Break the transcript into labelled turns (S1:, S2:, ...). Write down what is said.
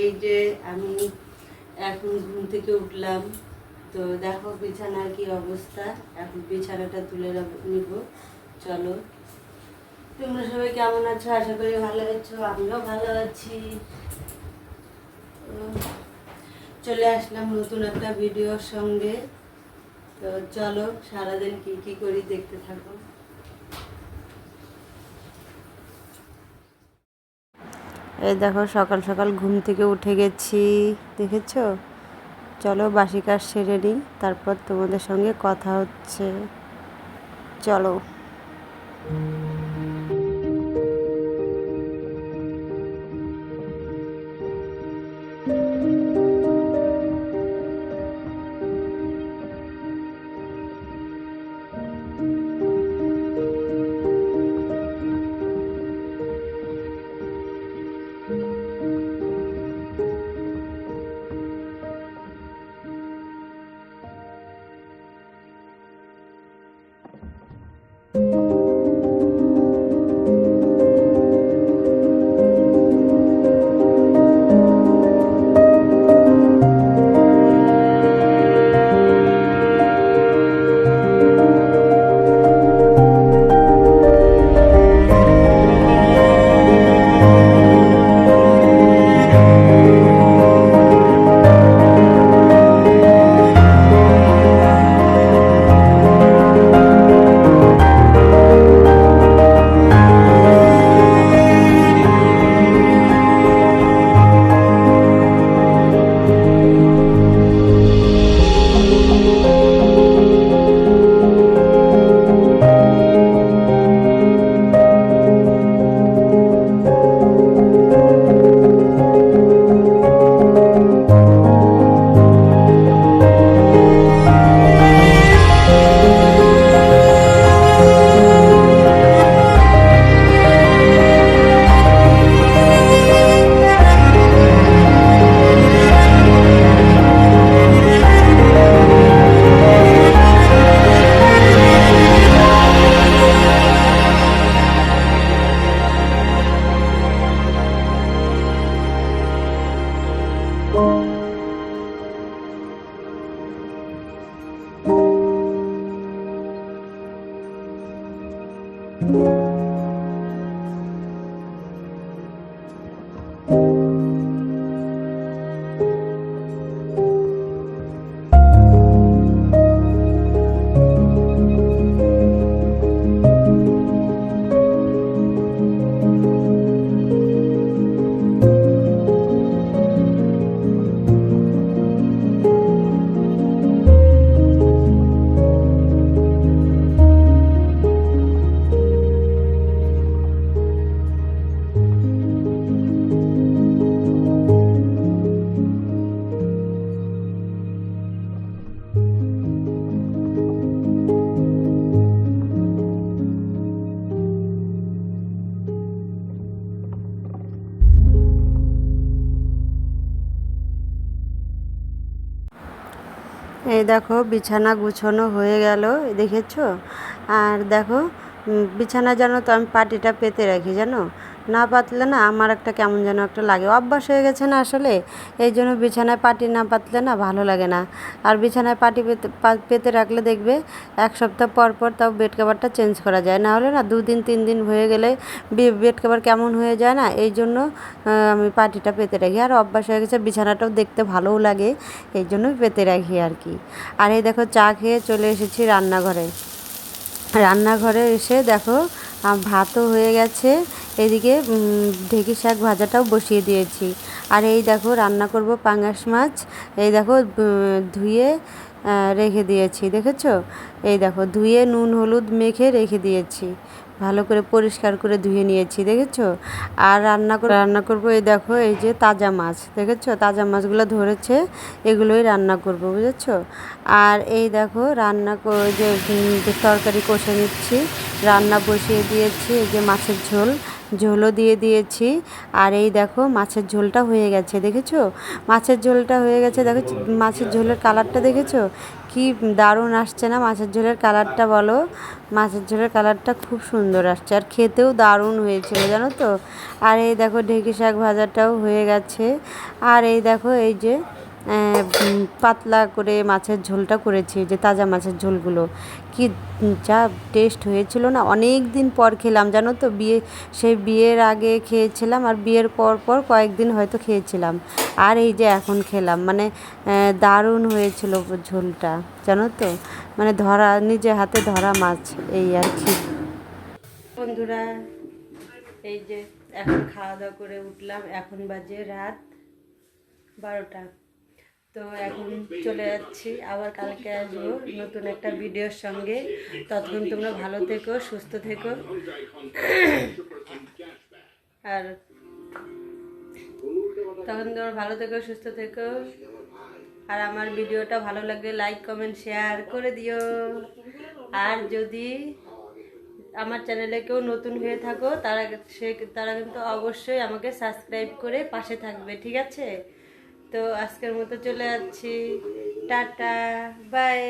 S1: এই যে আমি এখন ঘুম থেকে উঠলাম, তো দেখো বিছানার কি অবস্থা। এখন বিছানাটা তুলে নিব। চলো। তোমরা সবাই কেমন আছো? আশা করি ভালো আছো, আমিও ভালো আছি। চলে আসলাম নতুন একটা ভিডিওর সঙ্গে। তো চলো সারাদিন কি কি করি দেখতে থাকো। এই দেখো, সকাল সকাল ঘুম থেকে উঠে গেছি। দেখেছ? চলো, বাসি কাজ সেরে নিই, তারপর তোমাদের সঙ্গে কথা হচ্ছে। চলো। 嗯 এই দেখো বিছানা গুছানো হয়ে গেল, দেখেছ? আর দেখো বিছানা জানো তো আমি পাটিটা পেতে রাখি, জানো? না পাতলে না আমার একটা কেমন যেন একটা লাগে। অভ্যাস হয়ে গেছে না আসলে? এই জন্য বিছানায় পাটি না পাতলে না ভালো লাগে না। আর বিছানায় পাটি পেতে পেতে রাখলে দেখবে এক সপ্তাহ পর পর তাও বেড কাভারটা চেঞ্জ করা যায়। না হলে না দুদিন তিন দিন হয়ে গেলে বেড কাভার কেমন হয়ে যায় না? এই জন্য আমি পাটিটা পেতে রাখি। আর অভ্যাস হয়ে গেছে, বিছানাটাও দেখতে ভালোও লাগে, এই জন্যই পেতে রাখি আর কি। আর এই দেখো চা খেয়ে চলে এসেছি রান্নাঘরে। রান্নাঘরে এসে দেখো ভাতও হয়ে গেছে। এদিকে ঢেঁকি শাক ভাজাটাও বসিয়ে দিয়েছি। আর এই দেখো, রান্না করব পাঙ্গাস মাছ। এই দেখো ধুয়ে রেখে দিয়েছি, দেখেছ? এই দেখো, ধুয়ে নুন, হলুদ মেখে রেখে দিয়েছি। ভালো করে পরিষ্কার করে ধুয়ে নিয়েছি, দেখেছ? আর রান্না করে, রান্না করব, এই দেখো, এই যে তাজা মাছ, দেখেছ? তাজা মাছগুলো ধরেছে, এগুলোই রান্না করব, বুঝেছ? আর এই দেখো, রান্না যে তরকারি কষে নিচ্ছি, রান্না বসিয়ে দিয়েছি, এই যে মাছের ঝোল। ঝোলও দিয়ে দিয়েছি। আর এই দেখো মাছের ঝোলটা হয়ে গেছে, দেখেছ? মাছের ঝোলটা হয়ে গেছে, দেখো মাছের ঝোলের কালারটা দেখেছ? কি দারুণ আসছে না মাছের ঝোলের কালারটা বলো? মাছের ঝোলের কালারটা খুব সুন্দর আসছে, আর খেতেও দারুণ হয়েছিল, জানো তো? আর এই দেখো ঢেঁকি শাক ভাজাটাও হয়ে গেছে। আর এই দেখো এই যে পাতলা করে মাছের ঝোলটা করেছি যে তাজা মাছের ঝোলগুলো। কি যা টেস্ট হয়েছিল না অনেক দিন পর খেলাম, জানো তো? বিয়ে, সেই বিয়ের আগে খেয়েছিলাম আর বিয়ের পর পর কয়েকদিন হয়তো খেয়েছিলাম। আর এই যে এখন খেলাম মানে দারুণ হয়েছিল ঝোলটা, জানো তো? মানে ধরা, নিজে হাতে ধরা মাছ, এই আর কি। বন্ধুরা, এই যে এখন খাওয়া দাওয়া করে উঠলাম, এখন বাজে রাত বারোটা। তো এখন চলে যাচ্ছি। আবার কালকে আসব নতুন একটা ভিডিওর সঙ্গে। ততক্ষণ তোমরা ভালো থেকো, সুস্থ থেকো। আর তখন তোমরা ভালো থেকো, সুস্থ থেকো। আর আমার ভিডিওটা ভালো লাগলে লাইক, কমেন্ট, শেয়ার করে দিও। আর যদি আমার চ্যানেলে কেউ নতুন হয়ে থাকো, তারা সে তারা কিন্তু অবশ্যই আমাকে সাবস্ক্রাইব করে পাশে থাকবে, ঠিক আছে? তো আজকের মতো চলে যাচ্ছি। Tata bye